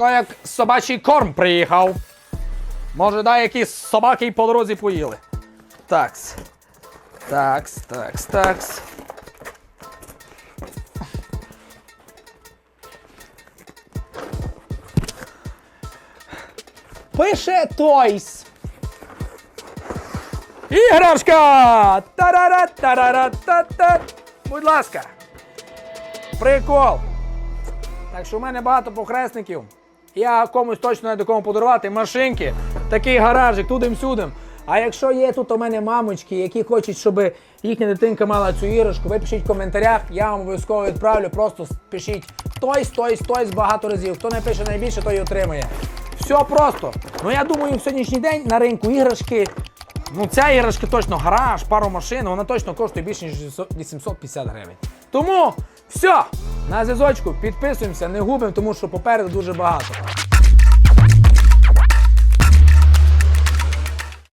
Така як собачий корм приїхав. Може, дай якісь собаки й по дорозі поїли. Такс. Такс, такс, такс. Пише Тойс. Іграшка! Тарара, тарара, та та Будь ласка. Прикол. Так що в мене багато похресників. Я комусь точно знайду кому подарувати машинки, такий гаражик, тудим-сюдим. А якщо є тут у мене мамочки, які хочуть, щоб їхня дитинка мала цю іграшку, ви пишіть в коментарях, я вам обов'язково відправлю. Просто пишіть тойс, тойс, тойс багато разів. Хто не пише найбільше, той і отримує. Все просто. Ну я думаю, в сьогоднішній день на ринку іграшки. Ну, ця іграшка точно гараж, пару машин, вона точно коштує більше, ніж 850 гривень. Тому все, на зв'язочку, підписуємося, не губимо, тому що попереду дуже багато.